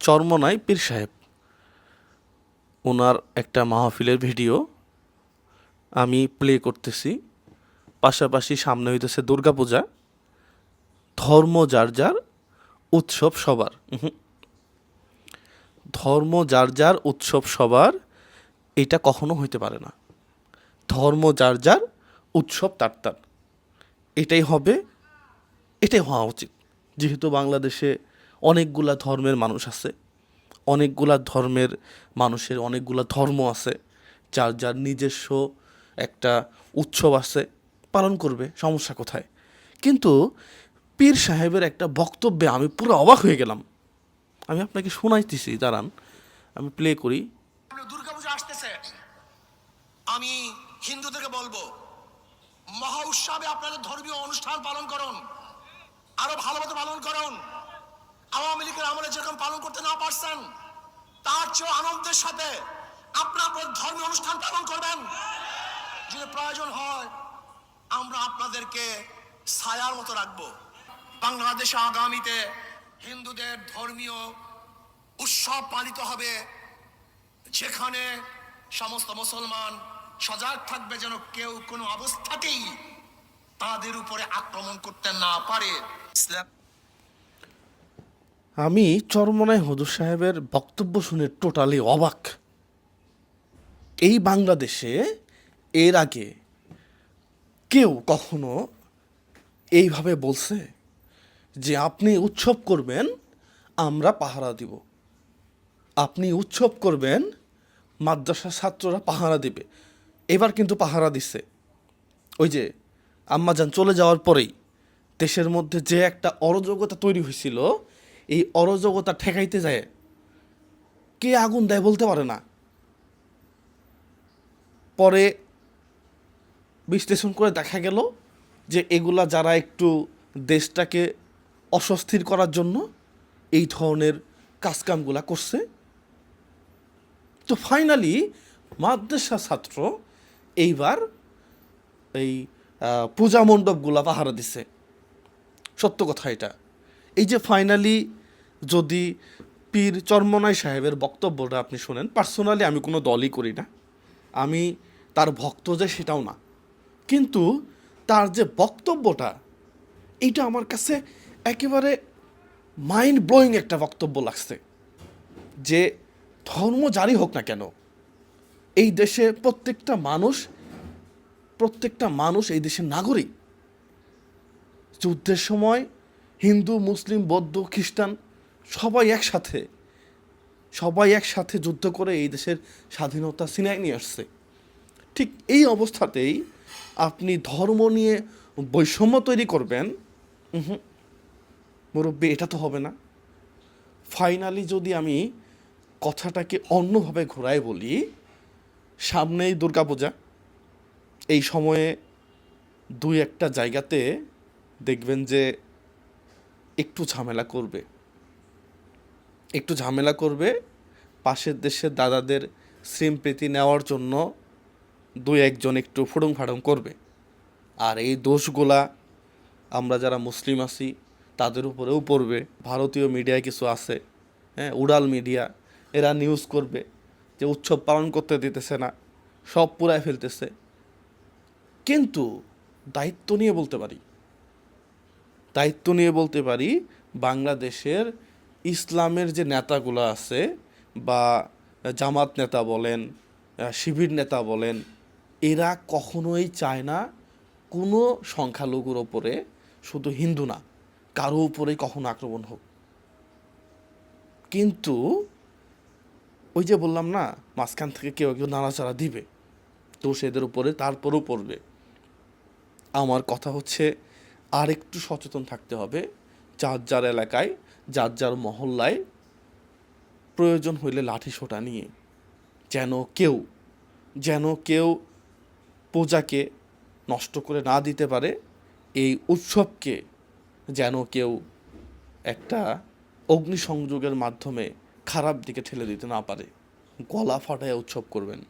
চরমনাই পীর সাহেব। ওনার একটা মাহফিলের ভিডিও আমি প্লে করতেছি। পাশাপাশি সামনে হইতেছে দুর্গাপূজা, ধর্ম যার যার, উৎসব সবার। ধর্ম যার যার, উৎসব সবার, এটা কখনো হইতে পারে না। ধর্ম যার যার, উৎসব তার তার। এটাই হবে, এটাই হওয়া উচিত। যেহেতু বাংলাদেশে অনেকগুলা ধর্মের মানুষ আছে। অনেকগুলা ধর্মের মানুষের অনেকগুলা ধর্ম আছে, যার যার নিজস্ব একটা উৎসব আছে, পালন করবে, সমস্যা কোথায়? কিন্তু পীর সাহেবের একটা বক্তব্যে আমি পুরো অবাক হয়ে গেলাম। আমি আপনাকে শোনাইতেছি, দাঁড়ান, আমি প্লে করি। আসতেছে। আমি হিন্দুদেরকে বলব, মহা উৎসবে আপনাদের ধর্মীয় অনুষ্ঠান পালন করুন, আরও ভালো মতো পালন করুন। আওয়ামী লীগের আমলে যেরকম পালন করতে না পারছেন, তার চেয়ে আনন্দের সাথে আপনার আপনার ধর্মীয় অনুষ্ঠান পালন করবেন। যদি প্রয়োজন হয়, আমরা আপনাদেরকে ছায়ার মতো রাখব। বাংলাদেশে আগামীতে হিন্দুদের ধর্মীয় উৎসব পালিত হবে, যেখানে সমস্ত মুসলমান সজাগ থাকবে যেন কেউ কোনো অবস্থাতেই তাদের উপরে আক্রমণ করতে না পারে। ইসলাম আমি চরমনায় হুজুর সাহেবের বক্তব্য শুনে টোটালি অবাক। এই বাংলাদেশে এর আগে কেউ কখনো এইভাবে বলছে যে আপনি উৎসব করবেন, আমরা পাহারা দিব। আপনি উৎসব করবেন, মাদ্রাসার ছাত্ররা পাহারা দিবে। এবার কিন্তু পাহারা দিচ্ছে ওই যে আম্মাজান চলে যাওয়ার পরেই দেশের মধ্যে যে একটা অরাজকতা তৈরি হয়েছিল এই অরাজকতা ঠেকাইতে যায়। কে আগুন দেয় বলতে পারে না। পরে বিশ্লেষণ করে দেখা গেল যে এগুলা যারা একটু দেশটাকে অস্বস্তির করার জন্য এই ধরনের কাজকামগুলা করছে। তো ফাইনালি মাদ্রাসা ছাত্র এইবার এই পূজা মণ্ডপগুলা পাহারা দিছে। সত্য কথা এটা। এই যে ফাইনালি যদি পীর চরমনাই সাহেবের বক্তব্যটা আপনি শোনেন পার্সোনালি আমি কোনো দলই করি না। আমি তার ভক্ত যে সেটাও না। কিন্তু তার যে বক্তব্যটা, এইটা আমার কাছে একেবারে মাইন্ড ব্লোয়িং একটা বক্তব্য লাগছে। যে ধর্ম জারি হোক না কেন, এই দেশে প্রত্যেকটা মানুষ প্রত্যেকটা মানুষ এই দেশের নাগরিক। যুদ্ধের সময় হিন্দু, মুসলিম, বৌদ্ধ, খ্রিস্টান সবাই একসাথে সবাই একসাথে যুদ্ধ করে এই দেশের স্বাধীনতা ছিনাই নিয়ে আসছে। ঠিক এই অবস্থাতেই আপনি ধর্ম নিয়ে বৈষম্য তৈরি করবেন মুরব্বী, এটা তো হবে না। ফাইনালি যদি আমি কথাটাকে অন্যভাবে ঘোরায় বলি, সামনেই দুর্গাপূজা। এই সময়ে দুই একটা জায়গাতে দেখবেন যে একটু ঝামেলা করবে। একটু ঝামেলা করবে। পাশের দেশের দাদাদের স্মৃতি নেওয়ার জন্য দুই একজন একটু ফুডুং ফাডুং করবে। আর এই দোষগুলা আমরা যারা মুসলিম আছি, তাদের উপরেও পড়বে। ভারতীয় মিডিয়ায় কিছু আছে হ্যাঁ উড়াল মিডিয়া এরা নিউজ করবে যে উৎসব পালন করতে দিতেছে না, সব পুরায় ফেলতেছে। কিন্তু দায়িত্ব নিয়ে বলতে পারি, দায়িত্ব নিয়ে বলতে পারি বাংলাদেশের ইসলামের যে নেতাগুলো আছে বা জামাত নেতা বলেন শিবির নেতা বলেন, এরা কখনোই চায় না কোনো সংখ্যালঘুর ওপরে শুধু হিন্দু না, কারও উপরেই কখনো আক্রমণ হোক। কিন্তু ওই যে বললাম না, মাঝখান থেকে কেউ কেউ নাড়াচাড়া দিবে, তো সেদের উপরে তারপরেও পড়বে। আমার কথা হচ্ছে আর একটু সচেতন থাকতে হবে, যার যার এলাকায় যার যার মহল্লায় প্রয়োজন হইলে লাঠি সোটা নিয়ে। যেন কেউ যেন কেউ পূজাকে নষ্ট করে না দিতে পারে, এই উৎসবকে যেন কেউ একটা অগ্নিসংযোগের মাধ্যমে খারাপ দিকে ঠেলে দিতে না পারে। গলা ফাটায় উৎসব করবেন।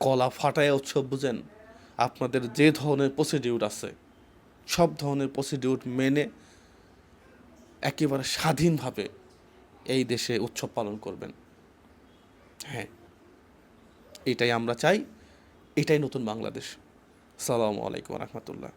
গলা ফাটায় উৎসব বুঝেন? আপনাদের যে ধরনের প্রসিডিউর আছে, সব ধরনের প্রসিডিউর মেনে একেবারে স্বাধীনভাবে এই দেশে উৎসব পালন করবেন। হ্যাঁ এটাই আমরা চাই, এটাই নতুন বাংলাদেশ। সালামু আলাইকুম রহমতুল্লাহ।